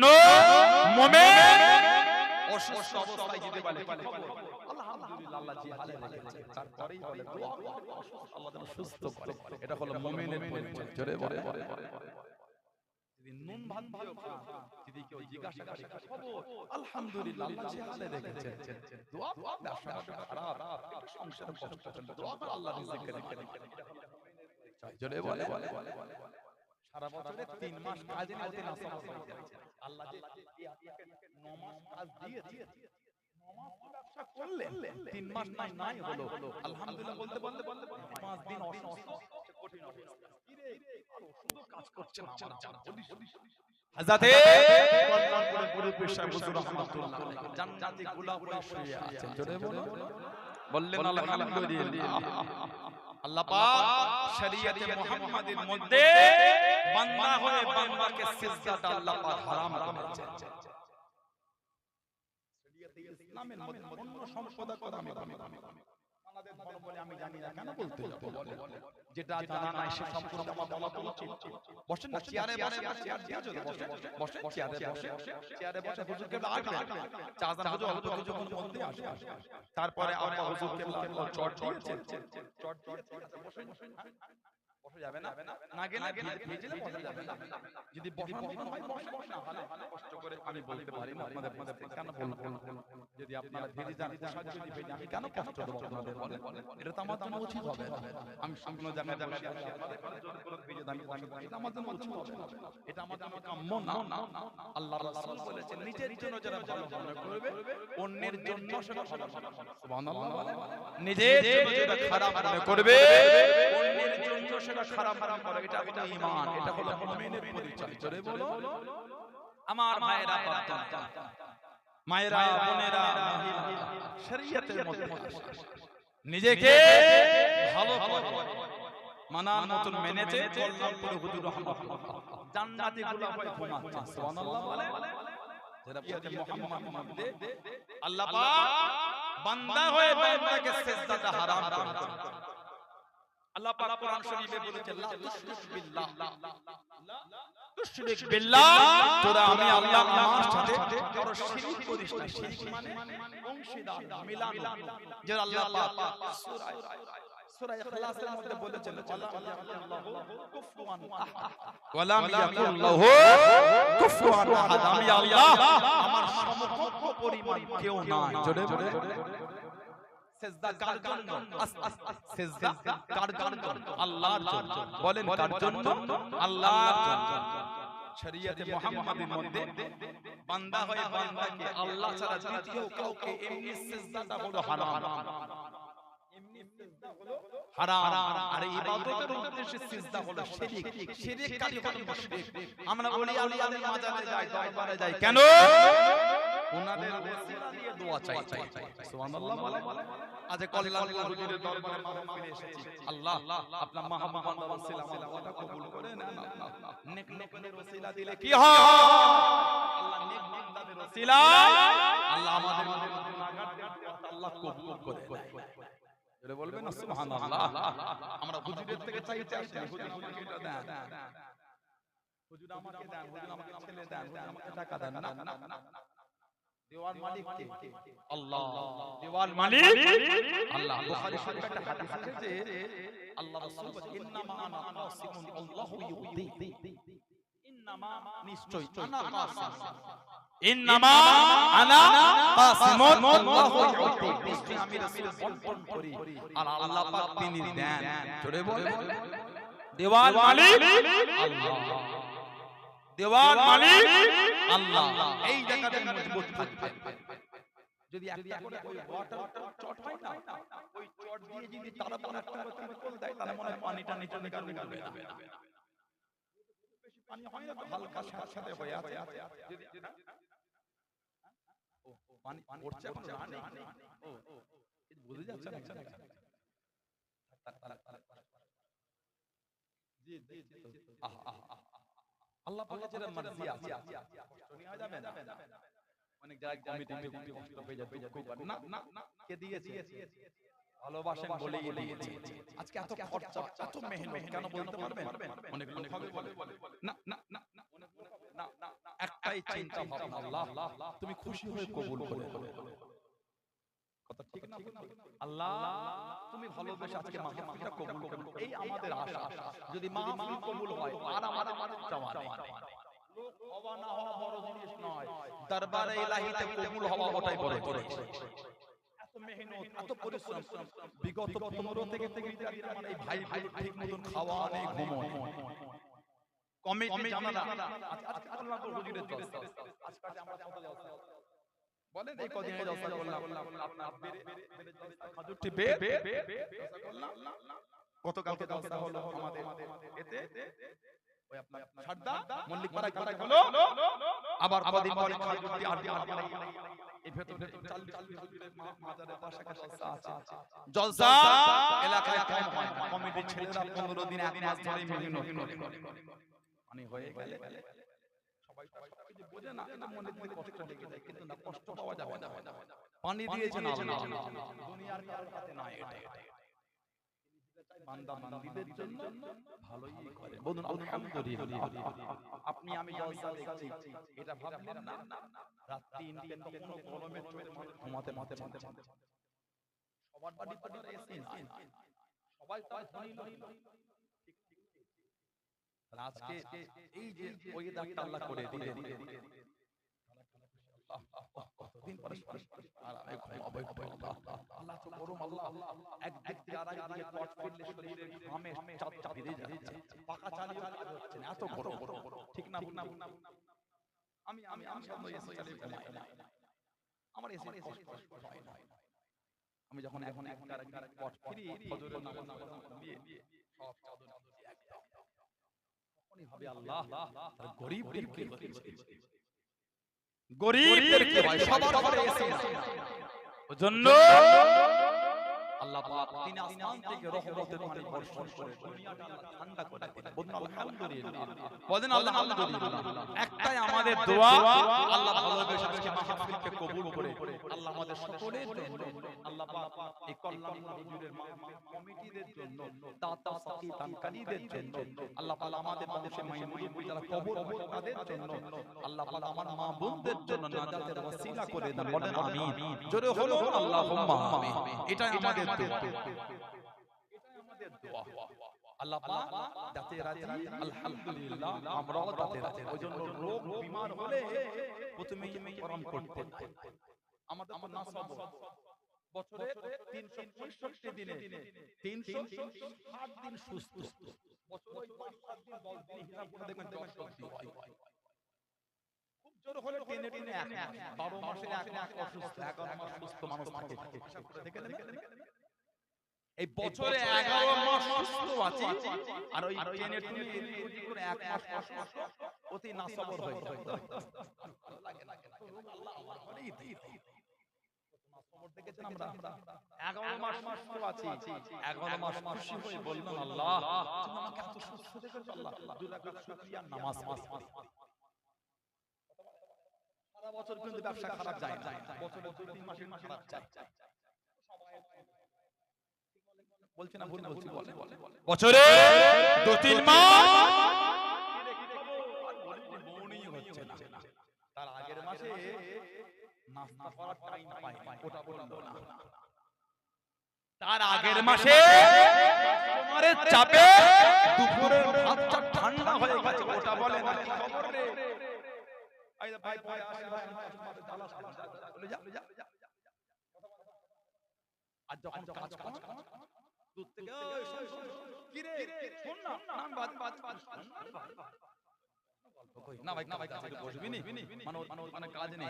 No মোমেন অসুস্থ অবস্থায় যদি বলে আলহামদুলিল্লাহ আল্লাহ জিহাদে রেখেছে তারপরেই বলে দোয়া আল্লাহ যেন সুস্থ করে এটা হলো মুমিনের পরিচয় জোরে বলে যদি নুন ভাত দিয়েও যদি কেউ জিজ্ঞাসা করে আলহামদুলিল্লাহ আল্লাহ জিহাদে রেখেছে দোয়া ব্যবসা ব্যবসা খারাপ এটা কষ্ট দোয়া আল্লাহ রিজিক রেখে জোরে বলে। সারা বছরে তিন মাস কাজে তিন মাস আল্লাহ যে আপনাকে ন মাস কাজ দিয়েছে। ব্যবসা করলেন। তিন মাস নাই নাই হলো। আলহামদুলিল্লাহ বলতে বলতে বলতে পাঁচ দিন অসুস্থ কঠিন অবস্থা কি রে আর ওষুধও কাজ করছে না আমার জানা। বলিস হাজাতে কল্যাণপুরে গুরু পেশা হুজুর রহমাতুল্লাহ জান্নাতি গোলাপে শুয়ে আছেন। জোরে বলো বললেন আলহামদুলিল্লাহ। আল্লাহ পাক শরীয়তে মুহাম্মাদের মধ্যে বান্দা হয়ে বান্দাকে সিজদাটা আল্লাহ পাক হারাম করেছেন শরীয়তে ইসলামের মধ্যে অন্য সম্পদা কথা আমি বলি আমাদের ধর্ম বলে আমি জানি না কেন বলতে যাব? বলে? যেটা জানা নাই সে সম্পূর্ণ আমার বলা। তো উচিত বসেন না চেয়ারে বসে চেয়ার যদি বসে বসে চেয়ারে বসে চেয়ারে বসে হুজুরকে আসবে চা জান হুজুর অল্প কিছুক্ষণ মধ্যে আসবে। তারপরে আমরা চট চট দিয়েছেন বসে বসে। বসে যাবে না? না। গেলে ভিজলে বসে যাবে না। যদি বসানো হয় বসে বসে না। কষ্ট আমি বলতে পারি না আপনাদের আপনাদের কেন বলব যদি আপনারা ভিজে যান পোশাক যদি আমি কেন কষ্ট দেবো আপনাদের বলে? এটা তো আমার জন্য উচিত হবে। আমি সম্পূর্ণ জায়গায় জায়গায় এটা আমার জন্য উচিত হবে। এটা আমার জন্য কাম্য না। আল্লাহ রাসূল বলেছেন নিজের জন্য যারা ভালো মনে করবে অন্যের জন্য সেটা সুবহানাল্লাহ। বলে। নিজের জন্য যেটা খারাপ মনে করবে অন্যের জন্য সেটা খারাপ মনে করবে। এটা হলো ঈমান এটা হলো মুমিনের পরিচয় জোরে বলো আমার মায়েরা মায়েরা বোনেরা শরীয়তের মধ্যে নিজেকে ভালো মানার মতন মেনেছে কল্যাণপুর হুজুর রহমাতুল্লাহ জান্নাতি গোলাপ হয়ে ঘুমাচ্ছে? সুবহানাল্লাহ বলে। যারা বলছে মুহাম্মদ মধ্যে আল্লাহ পাক বান্দা হয়ে বান্দাকে সিজদাটা হারাম করে আল্লাহ পাক কোরআন শরীফে বলেছেন লা তুশরিক বিল্লাহ। তুশরিক বিল্লাহ তোরা আমি আল্লাহ আমার সাথে কারও শিরক করিস না। শিরক মানে অংশীদার মিলানো। যে আল্লাহ পাক সূরা সূরা ইখলাসের মধ্যে বলেছেন ওয়ালাম ইয়াকুল কুফুয়ান আহাদ। আমি আল্লাহ। আমার সমকক্ষ পরিমাণ কেউ নাই। জোরে সেজদা কার জন্য? আস আস আস সেজদা কার জন্য? আল্লাহর জন্য। বলেন কার জন্য? আল্লাহর জন্য। শরীয়তে মুহাম্মাদের মধ্যে বান্দা হয়ে বান্দাকে আল্লাহ ছাড়া দ্বিতীয় কাউকে এমনি সেজদাটা হলো হারাম। এমনি সেজদা হলো হারাম। আর ইবাদতের উদ্দেশ্যে সিজদা হলো শিরক। শিরক। কারি হলো মুশরিক। আমরা বলি আলিয়াদের মাজারে যাই দরবারে যাই। কেন ওনাদের দোয়া চাই। চাই। সুবহানাল্লাহ আজ কল্যাণপুর হুজুরের দরবারে মাহফিলে এসেছি আল্লাহ আপনার মহামহান ওসিলা আমার দোয়াটা কবুল করে নেন নেক নেকের ওসিলা দিলে কি হয় আল্লাহ নেক নেকদের ওসিলা আল্লাহ আমাদের আল্লাহ কবুল করে এটা বলবেন না সুবহানাল্লাহ আমরা হুজুরের থেকে চাইতে আসি হুজুর আমাকে এটা দেন হুজুর আমাকে দেন হুজুর আমাকে ছেলে দেন হুজুর আমাকে টাকা দেন না না না দেওয়ার মালিক কে? আল্লাহ। দেওয়ার মালিক? আল্লাহ বুখারী শরীফে একটা হাদিস এসেছে আল্লাহ রাসূল বলেন ইন্নামা আনা কাসিমুন আল্লাহু ইউতি ইন্নামা নিশ্চয় আনা কাসিম ইন্নামা আনা কাসিমুন আল্লাহু ইউতি নিশ্চয় আমি রাসূল বন্টন করি। আর আল্লাহ পাক তিনি দেন। জোরে বলে দেওয়ার মালিক? আল্লাহ। দেওয়ার মালিক আল্লাহ এই জায়গাটা মজবুত থাকবে যদি একটা করে ওই ওয়াটার চট হয় না ওই চট দিয়ে যদি তারা মনে একটা দেয় তাহলে মনে হয় পানিটা নিচে নিকাল নিকালবে না পানি হয় না তো হালকা সাথে সাথে হয়ে আছে যদি ও পানি পড়ছে ও বুঝে যাচ্ছে না জি জি আহ আহ আহ আল্লাহ পাকের যেটা মার্জি আছে। কষ্ট নেওয়া যাবে না অনেক জায়গায় কমিটি মিটিং কষ্ট হয়ে যাবে দুঃখ পাবে। না না না কে দিয়েছে? ভালোবাসেন বলেই দিয়েছে। আজকে এত খরচা এত মেহনত কেন বলতে পারবেন? অনেক লোক হবে বলে। না না না না একটাই চিন্তা ভাবনা। আল্লাহ তুমি খুশি হয়ে কবুল করে। কথা ঠিক না আল্লাহ তুমি ভালোবেসে আজকে মাহফিলটা কবুল করো। এই আমাদের আশা যদি মাহফিল কবুল হয় আর আমার আমার চাওয়া লোক হওয়া না হওয়া বড় জিনিস নয়। দরবারে ইলাহিতে কবুল হওয়া ওটাই বড়। জিনিস এত পরিশ্রম বিগত 15 থেকে থেকে আমার এই ভাই ভাই ঠিক মতন খাওয়া নেই ঘুমো কমিটি জানা না আজকে আল্লাহ হুজুরের জলসা আজকে আমরা কত জলসা বলেন এই কদিন জলসা করলাম খাজুরটি বে গতকালকে জলসা হলো আমাদের এতে ওই আপনার সারদা মল্লিক পাড়া কাটা হলো আবার কদিন পরে খাজুরটি আর আর এই ভেতরে চাল চাল মাজারের পাশে জলসা এলাকায় কম হয় না। কমিটির ছেলেরা 15 দিন এক মাস ধরে মানে হয়ে গেলে সবাই তো সবকিছু বোঝে না এটা মনের কষ্ট লেগে যায় কিন্তু না কষ্ট পাওয়া যাবে না পানি দিয়েছেন আল্লাহ। দুনিয়ার হাতে নাই এটা বান্দা বান্দীদের জন্য ভালোই করে। বলুন আলহামদুলিল্লাহ। আপনি আমি জলসা দেখছি এটা ভাবলেন না? রাত তিনটে তখনও গরমের চোটে মানুষ ঘুমাতে মাতে মাতে সবার বাড়ি তো এসি নাই। সবাই তো ধনী নয় আজকে এই যে ওয়েদারটা আল্লাহ করে দিলেন। আমি আমার আমি যখন এখন এক তখনই হবে আল্লাহ তার গরিবদেরকে গরিবদেরকে ভাই সবার ঘরে এসে জন্য আল্লাহ পাক তিনি আসমান থেকে রহমতের পানি বর্ষণ করে দুনিয়াটা ঠান্ডা করে দিলেন। বলুন আলহামদুলিল্লাহ। বলেন আলহামদুলিল্লাহ। একটাই আমাদের দোয়া আল্লাহ ভালোবেসে আজকে মাহফিলকে কবুল করে আল্লাহ আমাদের সকলের জন্য আল্লাহ পাক এই কল্যাণ হুজুরের কমিটিদের জন্য দাতা সাকি দানকারীদের জন্য আল্লাহ পাক আমাদের মানুষের যারা কবর তাদের জন্য আল্লাহ পাক আমার মা বোনদের জন্য নাজাতের করে দেন বলেন আমিন জোরে হলো আল্লাহুম্মা আমিন। এটাই আমাদের আমাদের আল্লাহ পাক দাতে রাজি আলহামদুলিল্লাহ। আমরাও দাতে রাজি। ওই রোগ বিমার হলে প্রথমেই করম করতে আমাদের তো নাসাব। বছরে 365 দিনে। 360 দিন। সুস্থ। বছরে 5 দিন 10 দিন হিসাব করে দেখবেন জ্বর সর্দি হয়। খুব জোর হলে টেনে টেনে 12 মাসে এক মাস অসুস্থ। 11 মাস সুস্থ মানুষ থাকে। হিসাব করে দেখে নেন এই বছরে 11 মাস সুস্থ আছে। আর ওই এদিক করে এক মাস অসুস্থ অতি নাসবর হয়ে 11 মাস আছি। 11 মাস হয়ে আল্লাহ। তুমি আমাকে এত সুস্থ রেখেছো আল্লাহ দুই রাকাত শুকরিয়া নামাজ সারা বছর কিন্তু ব্যবসা খারাপ যায় বছরে দুই তিন মাসের খারাপ যায় বলছি না ভুল বলছি বলে বছরে দু তিন মাস মনেই হচ্ছে না তার আগের মাসে নাস্তা করার টাইম পাই ওটা বলল না তার আগের মাসে চাপে দুপুরের ভাতটা ঠান্ডা হয়ে গেছে ওটা বলে না খবর রে ভাই ভাই আর যখন কাজ কাজ দূর থেকে ওই শোন, শোন, শোন, কি রে শোন না নাম বাদ বাদ বাদ না ভাই না ভাই কাছে বসবি নি মানে মানে মানে কাজ নেই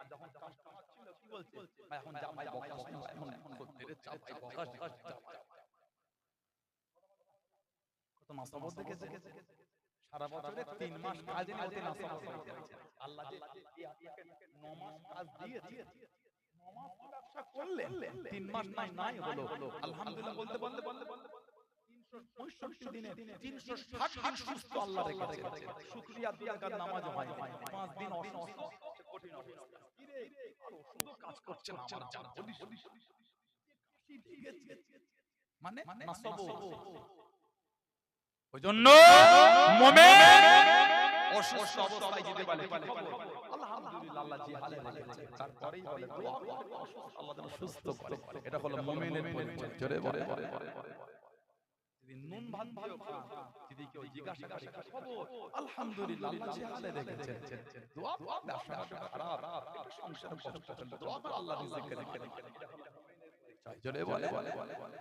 আর যখন কাজ কাজ ছিল কি বলছে ভাই এখন যা ভাই বকাস এখন এখন করতে রে চাপ ভাই বকাস বকাস চাপ কত নাসাবত সারা বছরে তিন মাস কাজ নেই ওতে আল্লাহ যে আপনাকে ন মাস কাজ দিয়েছে ন মাস তো ব্যবসা করলেন তিন মাস নাই নাই হলো আলহামদুলিল্লাহ বলতে বলতে বলতে বলতে 365 দিনে 360 দিন সুস্থ আল্লাহ রেখেছে শুকরিয়া দুরাকাত নামাজ পাঁচ দিন অসুস্থ কঠিন অবস্থা কি রে আর ওষুধও কাজ করছে না আমার জান বলিস কি ঠিক আছে মানে কি খবর? আলহামদুলিল্লাহ আল্লাহ যে হালে রেখেছে তারপরেই বলে দোয়া আল্লাহ যেন সুস্থ করে। এটা হলো মুমিনের পরিচয়। জোরে বলে। যদি নুন ভাত দিয়েও যদি কেউ জিজ্ঞাসা করে খবর? আলহামদুলিল্লাহ আল্লাহ যে হালে রেখেছে দোয়া করো, ব্যবসা ব্যবসা খারাপ। এটা সংসারে কষ্ট দোয়া করো, আল্লাহ রিজিক রেখে রেখে এটা হলো মুমিনের পরিচয়। জোরে বলে বলে বলে বলে।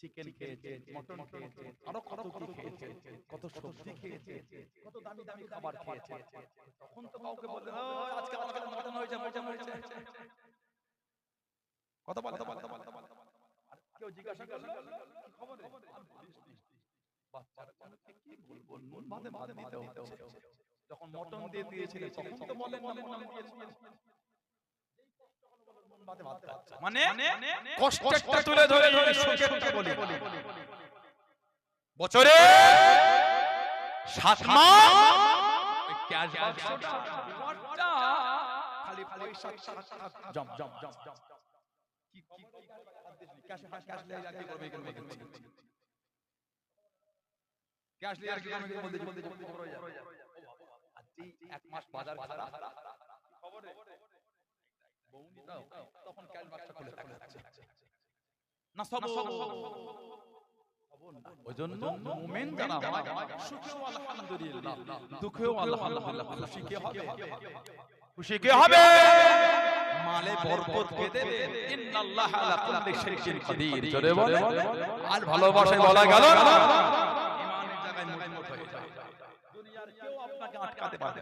চিকেন খেয়েছে মটন খেয়েছে আরও কত কি খেয়েছে কত সবজি খেয়েছে কত দামি দামি খাবার খেয়েছে তখন তো কাউকে বলে আজকে আজকে মটন হয়েছে মটন হয়েছে বলে কত বলে আর কেউ জিজ্ঞাসা করল কি খবর। বাচ্চার কি বলব নুন ভাতে ভাত দিতে হচ্ছে যখন মটন দিয়ে দিয়েছিলে তখন তো বলেন না মটন দিয়েছিলে মানে কষ্টেরটা তুলে ধরে সুখেরটা বলি বছরে সাত মাস ক্যাশ বাক্সটা, খালি পয়সা ছাড়া ছাড়া জম জম জম জম কি কি ক্যাশ ক্যাশ লে আর করবে এখানে ক্যাশ লে আর করবে এখানে বলতে বলতে খবর হয়ে যায় এক মাস বাজার খারাপ বউনিটাও তখন ক্যাশ বাক্সটা খুলে দেখা না সব ওই জন্য মুমিন যারা হয় সুখেও আলহামদুলিল্লাহ দুঃখেও আলহামদুলিল্লাহ খুশি কে হবে খুশি কে হবে মালে বরকত কে দেবে ইন্নাল্লাহ আলা কুল্লি শাইইন কাদির জোরে বলে আর ভালোবাসায় বলা গেল ইমানের জায়গায় মজবুত হয়ে যায় দুনিয়ার কেউ আপনাকে আটকাতে পারবে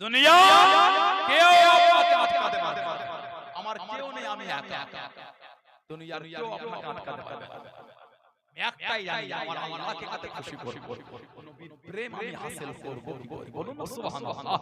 দুনিয়া কেউ আপনাকে আটকাতে পারবে আমার কেউ নেই আমি একা। দুনিয়ার কেউ আপনাকে আটকাতে পারবে একটাই জানি আমার আল্লাহকে কাতে খুশি করব। নবীর প্রেম আমি হাসিল করব বলুন। সুবহানাল্লাহ।